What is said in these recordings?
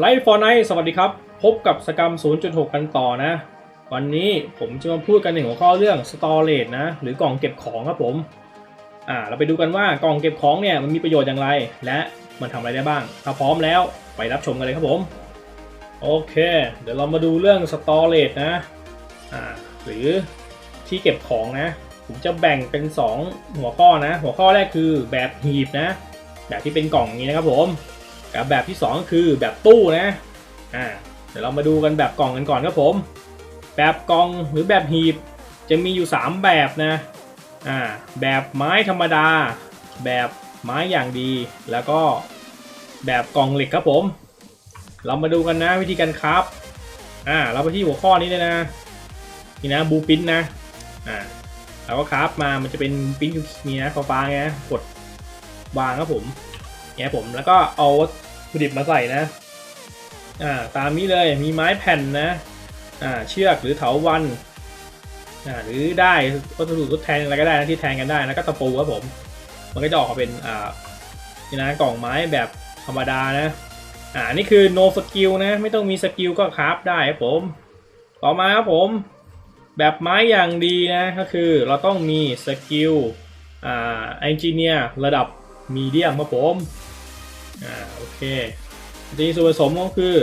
ไลฟ์ฟอร์ไนสวัสดีครับ พบกับสกรรม 0.6 กันต่อนะ วันนี้ผมจะมาพูดกันในหัวข้อเรื่อง storage นะ หรือกล่องเก็บของครับผมอ่าเราไปดูกันว่ากล่องเก็บของเนี่ยมันมีประโยชน์อย่างไร และมันทำอะไรได้บ้าง ถ้าพร้อมแล้วไปรับชมกันเลยครับผม โอเค เดี๋ยวเรามาดูเรื่อง storage นะอ่าหรือที่เก็บของนะ ผมจะแบ่งเป็น 2 หัวข้อนะ หัวข้อแรกคือแบบหีบนะ แบบที่เป็นกล่องนี้นะครับผม กับแบบที่ 2 ก็คือแบบตู้นะอ่าเดี๋ยวเรามาดูกันแบบกล่องกันก่อนครับผม แบบกล่องหรือแบบหีบจะมีอยู่ 3 แบบนะอ่าแบบไม้ธรรมดา แบบไม้อย่างดี แล้วก็แบบกล่องเหล็กครับผม เรามาดูกันนะวิธีการครับอ่าเราไปที่หัวข้อนี้เลยนะนี่นะบูปินนะอ่าเราก็คราฟมามันจะเป็นปิ้นนี่นะฟ้าๆไงกดวางครับผมเนี่ยผมแล้วก็เอา ถุดิบมาใส่นะอ่าตามนี้เลยมีไม้แผ่นนะอ่าเชือกหรือเถาวันอ่าหรือได้วัสดุทดแทนอะไรก็ได้นะที่แทนกันได้แล้วก็ตะปูครับผม มันก็จะออกมาเป็นอ่านี่นะกล่องไม้แบบธรรมดานะอ่านี่คือ no skill นะไม่ต้องมีสกิลก็คราฟได้ครับผม ต่อมาครับผม แบบไม้อย่างดีนะก็คือเราต้องมีสกิลอ่าเอนจิเนียร์ระดับมีเดียมครับผม อ่าโอเคทีส่วนผสมก็คือ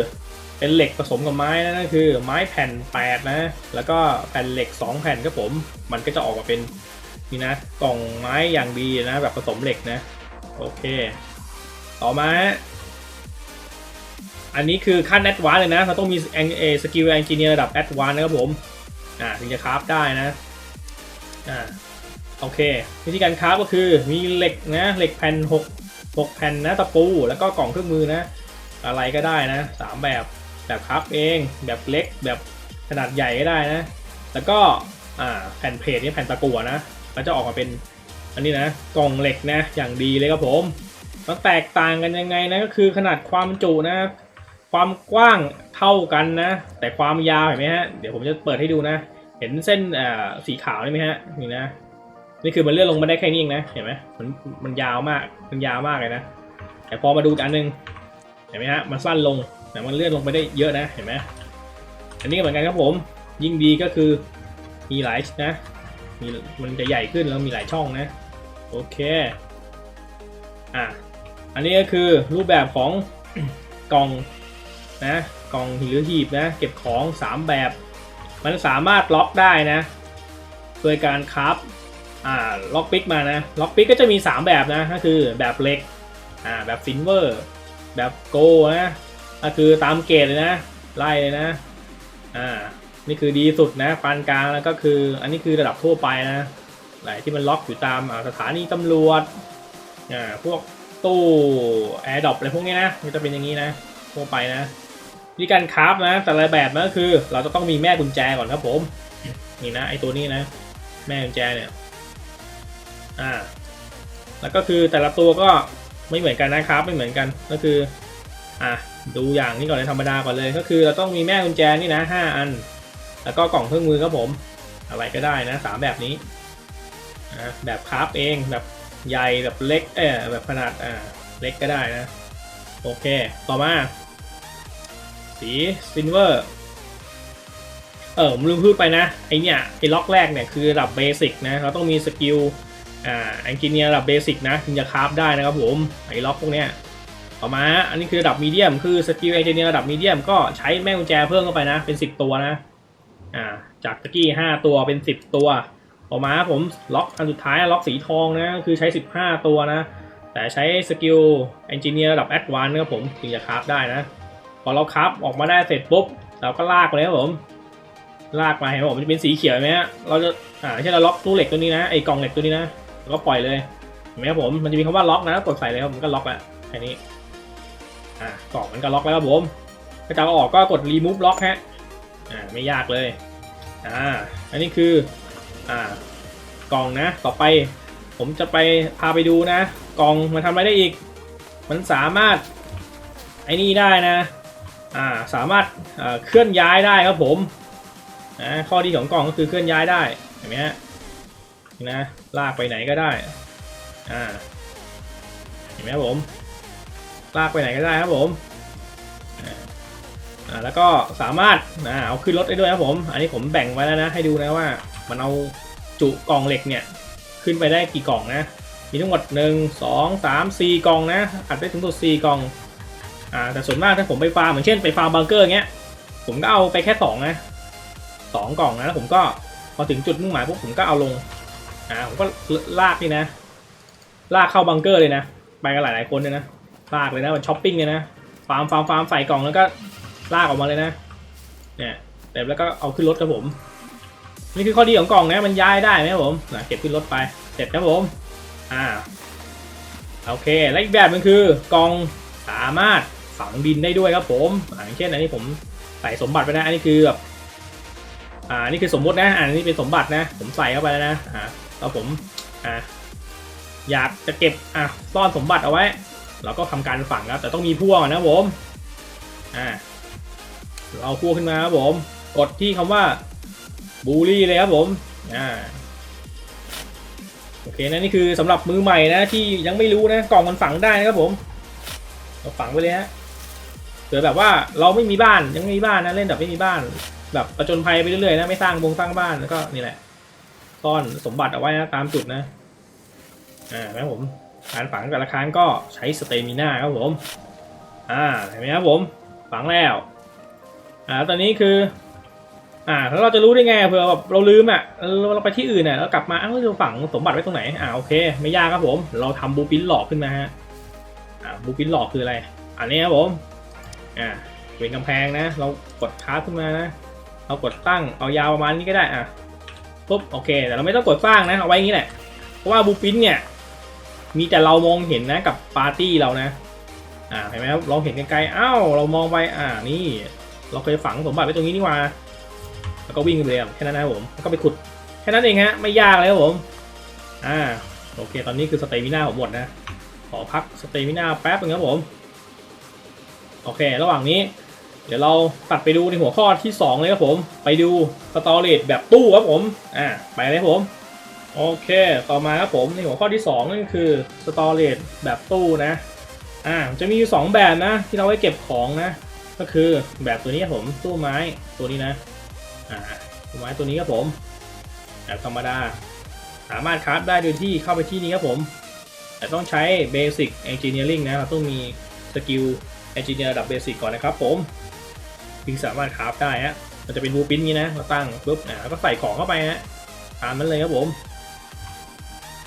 เป็นเหล็กผสมกับไม้นะนั่นคือไม้แผ่น 8 นะ แล้วก็แผ่นเหล็ก 2 แผ่นครับผม มันก็จะออกมาเป็นนี่นะกล่องไม้อย่างดีนะแบบผสมเหล็กนะ โอเค ต่อมา อันนี้คือขั้นแอดวานเลยนะ เราต้องมีเอสกิลเอนจิเนียร์ระดับแอดวานนะครับผม อ่าถึงจะคราฟได้นะ อ่าโอเค วิธีการคราฟก็คือมีเหล็กนะเหล็กแผ่น 6 6แผ่นนะตะปูแล้วก็กล่องเครื่องมือนะ อะไรก็ได้นะสามแบบแบบคราฟเองแบบเล็กแบบขนาดใหญ่ก็ได้นะ แล้วก็แผ่นเพจนี่แผ่นตะกั่วนะมันจะออกมาเป็นอันนี้นะกล่องเหล็กนะอย่างดีเลยครับผมมันแตกต่างกันยังไงนะก็คือขนาดความจุนะ ความกว้างเท่ากันนะ แต่ความยาวเห็นไหมฮะเดี๋ยวผมจะเปิดให้ดูนะ เห็นเส้นสีขาวนี่ไหมฮะนี่นะ นี่คือมันเลื่อนลงมาได้แค่นี้เองนะเห็นไหมมันมันยาวมากมันยาวมากเลยนะแต่พอมาดูอันหนึงเห็นไหมฮะมันสั้นลงแต่มันเลื่อนลงไปได้เยอะนะเห็นไหมอันนี้ก็เหมือนกันครับผม ยิ่งดีก็คือมีหลายนะมีมันจะใหญ่ขึ้นแล้วมีหลายช่องนะโอเคอะอันนี้ก็คือรูปแบบของกล่องนะกล่องหรือหีบนะเก็บของ 3 แบบ มันสามารถล็อกได้นะโดยการคราฟ อ่าล็อกปิกมานะล็อกปิกก็จะมี 3 แบบนะก็คือแบบเล็กอ่าแบบซิลเวอร์แบบโกนะก็คือตามเกรดเลยนะไล่เลยนะอ่านี่คือดีสุดนะปานกลางแล้วก็คืออันนี้คือระดับทั่วไปนะไหนที่มันล็อกอยู่ตามสถานีตำรวจอ่าพวกตู้แอร์ดรอปอะไรพวกนี้นะมันจะเป็นอย่างนี้นะทั่วไปนะวิธีการคราฟนะแต่ละแบบมันก็คือ เราจะต้องมีแม่กุญแจก่อนครับผมนี่นะไอตัวนี้นะ แม่กุญแจเนี่ย อ่า แล้วก็คือแต่ละตัวก็ไม่เหมือนกันนะครับ ไม่เหมือนกันก็คือ อะดูอย่างนี้ก่อนเลยธรรมดาก่อนเลย ก็คือเราต้องมีแม่กุญแจนี่นะห้าอัน แล้วก็กล่องเครื่องมือครับผม อะไรก็ได้นะสามแบบนี้อะแบบคราฟเองแบบใหญ่แบบเล็กเออแบบขนาดอ่าเล็กก็ได้นะ โอเค ต่อมา สีซิลเวอร์เออผมลืมพูดไปนะไอเนี่ยไอล็อกแรกเนี่ยคือระดับเบสิกนะเราต้องมีสกิล อ่าแองกิเนียระดับเบสิกนะถึงจะคราฟได้นะครับผมไอ้ล็อกพวกเนี้ยต่อมา อันนี้คือระดับมีเดียมคือสกิลแองกิเนียระดับมีเดียมก็ใช้แม่กุญแจเพิ่มเข้าไปนะ เป็น 10 ตัวนะอ่าจากตะกี้ 5 ตัวเป็น 10 ตัว ต่อมาผมล็อกอันสุดท้ายล็อกสีทองนะคือใช้ 15 ตัวนะ แต่ใช้สกิลแองกิเนียระดับแอดวานซ์นะครับผมถึงจะคราฟได้นะพอเราคราฟออกมาได้เสร็จปุ๊บเราก็ลากไปเลยครับผมลากมาเห็นไหมผมจะเป็นสีเขียวไหมฮะเราจะอ่าเช่นเราล็อกตู้เหล็กตัวนี้นะไอ้กล่องเหล็กตัวนี้นะ แล้วก็ปล่อยเลยเห็นไหมครับผมมันจะมีคำว่าล็อกนะกดใส่เลยครับมันก็ล็อกแล้วแค่นี้อ่ากล่องมันก็ล็อกแล้วครับผมถ้าจะเอาออกก็กด remove ล็อกฮะอ่าไม่ยากเลยอ่าอันนี้คืออ่ากล่องนะต่อไป ผมจะไปพาไปดูนะ กล่องมันทำอะไรได้อีก มันสามารถไอ้นี่ได้นะอ่าสามารถอ่าเคลื่อนย้ายได้ครับผมนะข้อดีของกล่องก็คือเคลื่อนย้ายได้เห็นไหมฮะ นะ ลากไปไหนก็ได้ อ่า เห็นไหมครับผม ลากไปไหนก็ได้ครับผมอ่าแล้วก็สามารถอ่าเอาขึ้นรถได้ด้วยครับผม อันนี้ผมแบ่งไว้แล้วนะ ให้ดูนะว่ามันเอาจุกล่องเหล็กเนี่ยขึ้นไปได้กี่กล่องนะ มีทั้งหมด 1 2 3 4 กล่องนะ อัดได้ถึงตัว4กล่อง อ่า แต่ส่วนมากถ้าผมไปฟาร์มเหมือนเช่นไปฟาร์มบังเกอร์เงี้ย ผมก็เอาไปแค่สองนะสองกล่องนะแล้วผมก็พอถึงจุดมุ่งหมายปุ๊บผมก็เอาลง อ่าผมก็ลากนี่นะ ลากเข้าบังเกอร์เลยนะ ไปกันหลายๆคนเลยนะ ลากเลยนะมันช้อปปิ้งเลยนะ ฟาร์มฟาร์มฟาร์มใส่กล่องแล้วก็ลากออกมาเลยนะ เนี่ยเสร็จแล้วก็เอาขึ้นรถครับผม นี่คือข้อดีของกล่องนะ มันย้ายได้นะครับผมนะเก็บขึ้นรถไป เสร็จครับผม อ่า โอเค และอีกแบบหนึงคือกล่องสามารถฝังดินได้ด้วยครับผมอ่าอย่างเช่นอันนี้ผมใส่สมบัติไปนะ อันนี้คือแบบอ่า นี่คือสมมตินะ อันนี้เป็นสมบัตินะ ผมใส่เข้าไปแล้วนะอ่า แล้วผมอ่าอยากจะเก็บอะซ่อนสมบัติเอาไว้ เราก็ทำการฝังครับ แต่ต้องมีพ่วกนะผมอ่าเราพั่วขึ้นมาครับผม กดที่คำว่าบูลลี่เลยครับผมอ่าโอเคนะนี่คือสำหรับมือใหม่นะที่ยังไม่รู้นะกล่องมันฝังได้นะครับผม เราฝังไปเลยฮะเผื่อแบบว่าเราไม่มีบ้านยังไม่มีบ้านนะเล่นแบบไม่มีบ้าน แบบประจนภัยไปเรื่อยๆนะไม่สร้างบงสร้างบ้านแล้วก็นี่แหละ ซ่อนสมบัติเอาไว้นะตามจุดนะอ่านะครับผมการฝังแต่ละครั้งก็ใช้สเตมิน่าครับผมอ่าเห็นไหมครับผมฝังแล้วอ่าตอนนี้คืออ่าแล้วเราจะรู้ได้ไงเผื่อแบบเราลืมอะเราไปที่อื่นอะแล้วกลับมาอ้าวเราฝังสมบัติไว้ตรงไหนอ่าโอเคไม่ยากครับผม เราทำบูปินหลอกขึ้นมาฮะอ่าบูปินหลอกคืออะไร อันนี้ครับผมอ่าเป็นกำแพงนะ เรากดคาร์ขึ้นมานะเรากดตั้งเอายาวประมาณนี้ก็ได้อะ ปุ๊บโอเค แต่เราไม่ต้องกดสร้างนะเอาไว้อย่างนี้แหละ เพราะว่าบูปินเนี่ย มีแต่เรามองเห็นนะกับปาร์ตี้เรานะ อ่าเห็นไหมครับเราเห็นไกลๆอ้าวเรามองไปอ่านี่ เราเคยฝังสมบัติไว้ตรงนี้นี่ว่าแล้วก็วิ่งไปเลยแค่นั้นนะผมแล้วก็ไปขุดแค่นั้นเองฮะไม่ยากเลยครับผมอ่าโอเค ตอนนี้คือสเตมิน่าผมหมดนะขอพักสเตมิน่าแป๊บนึงครับผม โอเค ระหว่างนี้ ดี๋ยวเราตัดไปดูในหัวข้อที่ 2 เลยครับผม ไปดูสตอเรจแบบตู้ครับผม อ่า ไปเลยครับผม โอเค ต่อมาครับผมในหัวข้อที่ 2 นั่นคือสตอเรจแบบตู้นะ อ่า จะมีอยู่สองแบบนะ ที่เราไว้เก็บของนะ ก็คือแบบตัวนี้ครับผม ตู้ไม้ตัวนี้นะ อ่า ตู้ไม้ตัวนี้ครับผม แบบธรรมดา สามารถคราฟได้โดยที่เข้าไปที่นี้ครับผม แต่ต้องใช้ Basic Engineering นะ เราต้องมีสกิล Engineer ระดับ Basic ก่อนนะครับผม ถึงสามารถคราฟได้ฮะมันจะเป็นบูปินนี้นะเราตั้งปุ๊บอ่าแล้วก็ใส่ของเข้าไปฮะตามนั้นเลยครับผม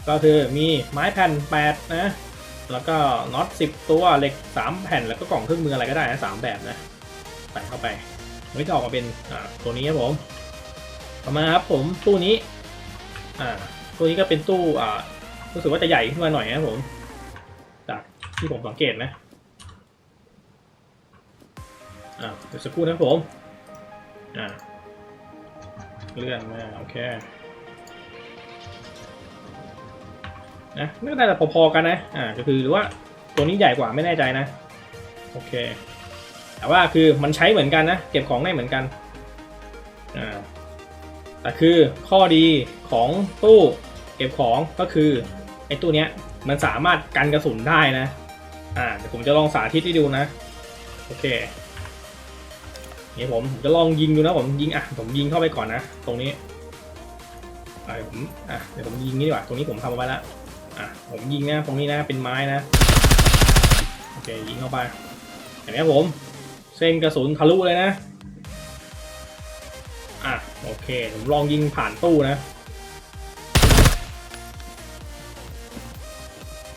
ก็คือมีไม้แผ่น8นะแล้วก็น็อต10 ตัวเหล็ก 3 แผ่นแล้วก็กล่องเครื่องมืออะไรก็ได้นะสามแบบนะใส่เข้าไปมันก็จะออกมาเป็นอ่าตัวนี้ครับผมต่อมาครับผมตู้นี้อ่าตัวนี้ก็เป็นตู้อ่ารู้สึกว่าจะใหญ่ขึ้นมาหน่อยนะครับผม จากที่ผมสังเกตนะ อ่าเดี๋ยวสักครู่นะผม อ่าเลื่อนมาโอเคนะน่าจะพอๆกันนะอ่าก็คือหรือว่าตัวนี้ใหญ่กว่าไม่แน่ใจนะโอเค แต่ว่าคือมันใช้เหมือนกันนะเก็บของได้เหมือนกันอ่าแต่คือข้อดีของตู้เก็บของก็คือไอ้ตู้เนี้ยมันสามารถกันกระสุนได้นะอ่าเดี๋ยวผมจะลองสาธิตให้ดูนะโอเค เนี่ผมผมจะลองยิงดูนะผมยิงอะผมยิงเข้าไปก่อนนะ ตรงนี้อะผมอะเดี๋ยวผมยิงนี่ดีกว่าตรงนี้ผมทำเอาไว้แล้วอะผมยิงนะตรงนี้นะเป็นไม้นะโอเคยิงเข้าไปเห็นไหมครับผม เส้นกระสุนทะลุเลยนะอะโอเคผมลองยิงผ่านตู้นะ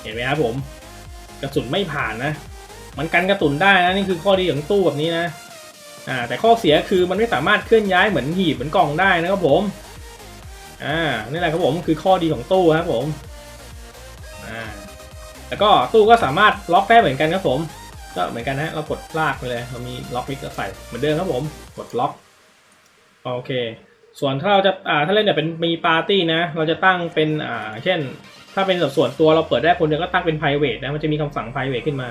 เห็นไหมครับผม กระสุนไม่ผ่านนะ มันกันกระสุนได้นะนี่คือข้อดีของตู้แบบนี้นะ อ่าแต่ข้อเสียคือมันไม่สามารถเคลื่อนย้ายเหมือนหีบเหมือนกล่องได้นะครับผมอ่านี่แหละครับผมคือข้อดีของตู้ครับผมอ่าแล้วก็ตู้ก็สามารถล็อกได้เหมือนกันครับผม ก็เหมือนกันนะเรากดลากไปเลยเรามีล็อกมิกก็ใส่เหมือนเดิมครับผมกดล็อกโอเค ส่วนถ้าเราจะอ่าถ้าเล่นเนี่ยเป็นมีปาร์ตี้นะ เราจะตั้งเป็นอ่าเช่น ถ้าเป็นแบบส่วนตัวเราเปิดได้คนเดียวก็ตั้งเป็น private นะมันจะมีคำสั่ง private ขึ้นมา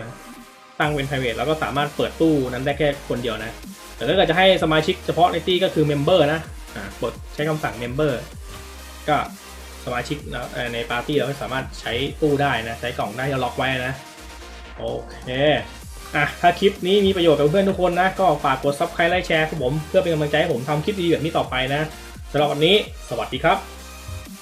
ตั้งเป็น private แล้วก็สามารถเปิดตู้นั้นได้แค่คนเดียวนะ แต่ถ้าเกิดจะให้สมาชิกเฉพาะในตี้ก็คือเมมเบอร์นะอ่ากดใช้คำสั่งเมมเบอร์ก็สมาชิกในปาร์ตี้เราก็สามารถใช้ตู้ได้นะใช้กล่องได้ที่เราล็อกไว้นะ โอเคอะถ้าคลิปนี้มีประโยชน์กับเพื่อนทุกคนนะ ก็ฝากกด subscribe ไลค์แชร์ครับผม เพื่อเป็นกำลังใจให้ผมทำคลิปดีแบบนี้ต่อไปนะสำหรับวันนี้ สวัสดีครับ